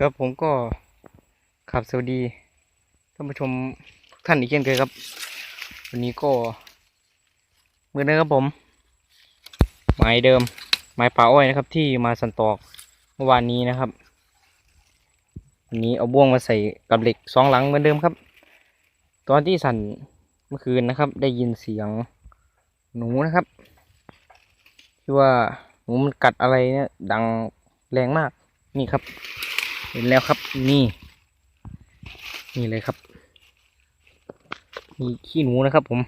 ครับผมก็ขับสวัสดีท่านผู้ชมทุกท่านอีกเช่นเคยครับ วันนี้ก็เหมือนเดิมครับผมหมายเดิมหมายป่าอ้อยนะครับ ที่มาสันตอกเมื่อวานนี้นะครับวันนี้เอาบ่วงมาใส่กับเหล็กสองหลังเหมือนเดิมครับ ตอนที่สั่นเมื่อคืนนะครับ ได้ยินเสียงหนูนะครับที่ว่าหนูมันกัดอะไรเนี่ยดังแรงมากนี่ครับ เห็นแล้วครับนี่ นี่เลยครับ มีขี้หนูนะครับผม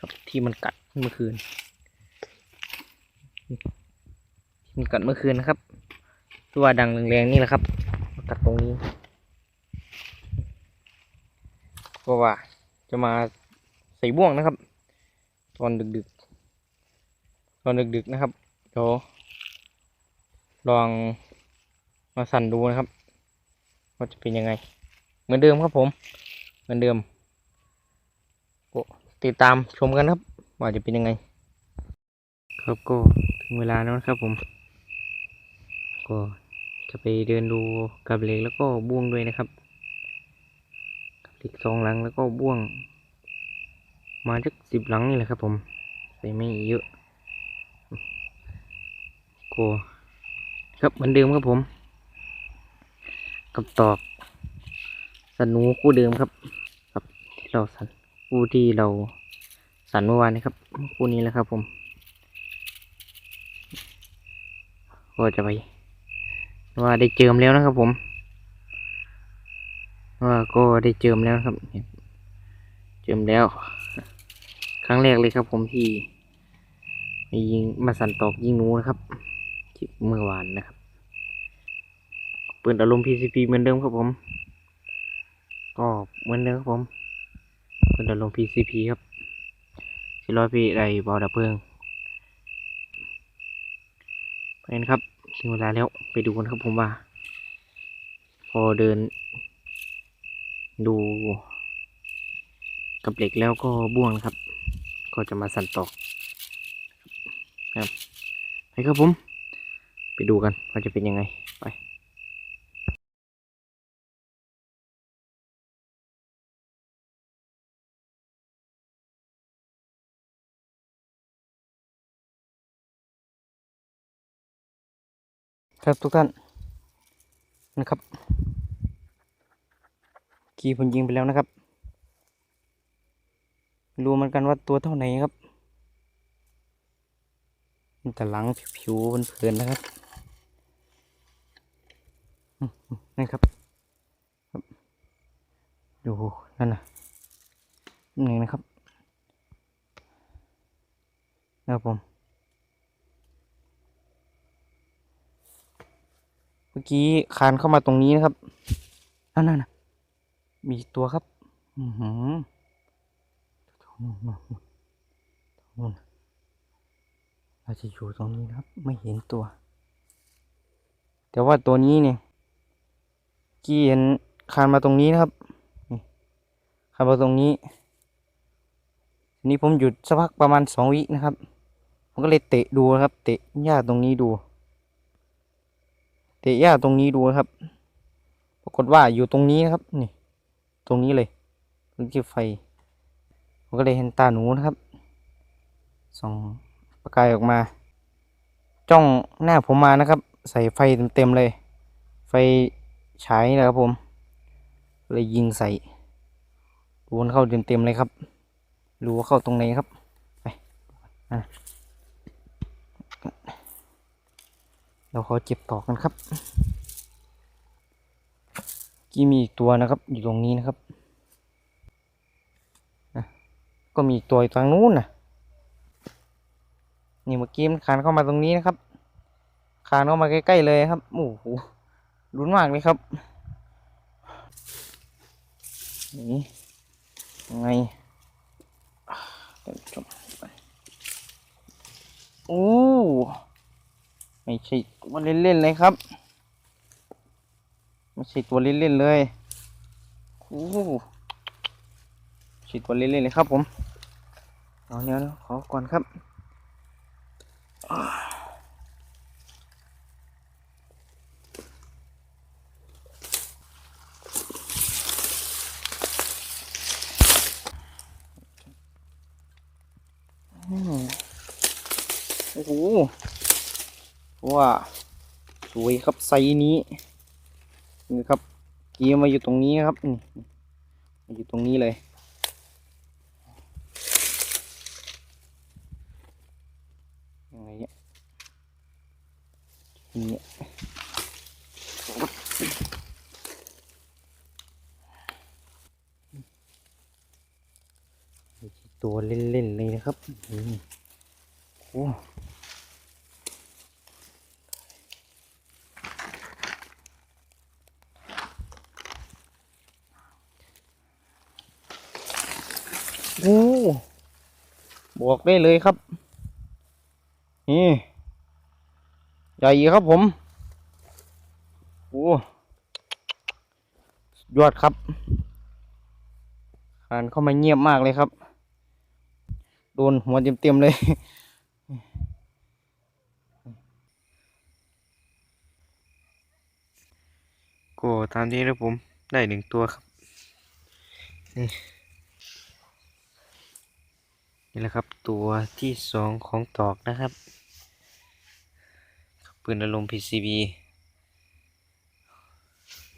ครับที่มันกัดเมื่อคืนมันกัดเมื่อคืนนะครับที่ว่าดังแรงๆนี่แหละครับกัดตรงนี้ก็ว่าจะมาใส่บ่วงนะครับ ตอนดึกๆ ตอนดึกๆนะครับเดี๋ยวลอง มาสั่นดูนะครับว่าจะเป็นยังไง เหมือนเดิมครับผม เหมือนเดิมติดตามชมกันครับ ว่าจะเป็นยังไง ครับก็ถึงเวลาแล้วครับผม ก็จะไปเดินดูกับเหล็กแล้วก็บ่วงด้วยนะครับกับเหล็กสองหลังแล้วก็บ่วง มาจักสิบหลังนี่แหละครับ ผมใส่ไม่เยอะก็ครับเหมือนเดิมครับผม กับตอกสนูคู่เดิมครับ ครับที่เราสันคู่ที่เราสันเมื่อวานนี้ครับคู่นี้แหละครับ ผมก็จะไป ว่าได้เจิมแล้วนะครับ ผม ว่าก็ได้เจิมแล้วครับ เจิมแล้ว ครั้งแรกเลยครับ ผมที่ยิงมาสันตอกยิงนูนะครับที่เมื่อวานนะครับ ปืนอารมณ์ PCP เหมือนเดิมครับผม ก็เหมือนเดิมครับผมปืนอารมณ์ PCP ครับสี่ร้อยปีไรบอดับเพลิงไปกันครับถึงเวลาแล้วไปดูกันครับผมว่า พอเดิน ดู กับเหล็กแล้วก็บ่วงครับ ก็จะมาสั่นตอกครับไปครับผม ไปดูกันว่าจะเป็นยังไง ครับทุกท่านนะครับขี่ผมยิงไปแล้วนะครับรู้เหมือนกันว่าตัวเท่าไหนครับมันแต่หลังผิวๆเพลินๆนะครับนี่ครับครับดูนั่นนะนี่นะครับนะครับผม มื่อกี้คานเข้ามาตรงนี้นะครับนั่นน่ะนะมีตัวครับ อือหือนู่นเราจะอยู่ตรงนี้นะครับ ไม่เห็นตัว แต่ว่าตัวนี้เนี่ยกี้เห็นคานมาตรงนี้นะครับคานมาตรงนี้ทีนี้ผมหยุดสักพักประมาณสองวินะครับผมก็เลยเตะดูนะครับ เตะหญ้าตรงนี้ดู ตะหญ้าตรงนี้ดูนะครับ ปรากฏว่าอยู่ตรงนี้นะครับ นี่ ตรงนี้เลยตรงที่ไฟผมก็เลยเห็นตาหนูนะครับส่องประกายออกมา จ้องหน้าผมมานะครับ ใส่ไฟเต็มๆเลย ไฟฉายนี่แหละครับผมเลยยิงใส่รูนเข้าเต็มๆเลยครับรู้ว่าเข้าตรงไหนครับ ไปอะ เราขอเจ็บต่อกันครับกี้มีอีกตัวนะครับ อยู่ตรงนี้นะครับก็มีตัวอยู่ทางนู้นนะนี่เมื่อกี้มันคานเข้ามาตรงนี้นะครับ คานเข้ามาใกล้ๆเลยครับโอ้โหรุนมากเลยครับ นี่ยังไงโอ้ ไม่ใช่ตัวเล่นๆเลยครับ ไม่ใช่ตัวเล่นๆเลยโอ้ฉีดตัวเล่นๆเลยครับผมเอาเนี้ยนะขอก่อนครับโอ้โห ว่าสวยครับไซนี้นี่ครับเกียร์มาอยู่ตรงนี้ครับนี่มาอยู่ตรงนี้เลย ยังไงเนี่ยเนี่ยตัวเล่นๆเลยนะครับโอ้ โอ้บอกได้เลยครับ นี่ใหญ่ครับผม โอ้ยอดครับคานเข้ามาเงียบมากเลยครับ โดนหัวเต็มๆเลย ก็ตามนี้นะผม ได้หนึ่งตัวครับ นี่ นี่แหละครับตัวที่สองของตอกนะครับ ปืนอารมณ์ PCB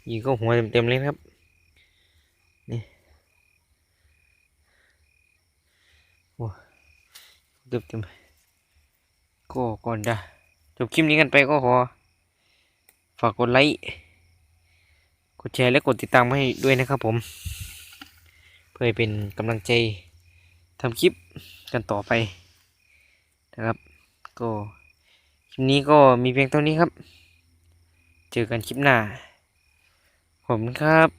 ยิงก็หัวเต็มๆเลยครับ นี่โอ้เต็มเต็มๆก็ก่อนจะจบคลิปนี้กันไปก็ขอ ฝากกดไลค์ กดแชร์และกดติดตามให้ด้วยนะครับผม เพื่อเป็นกำลังใจ ทำคลิปกันต่อไปนะครับ ก็คลิปนี้ก็มีเพียงเท่านี้ครับ เจอกันคลิปหน้า ผมครับ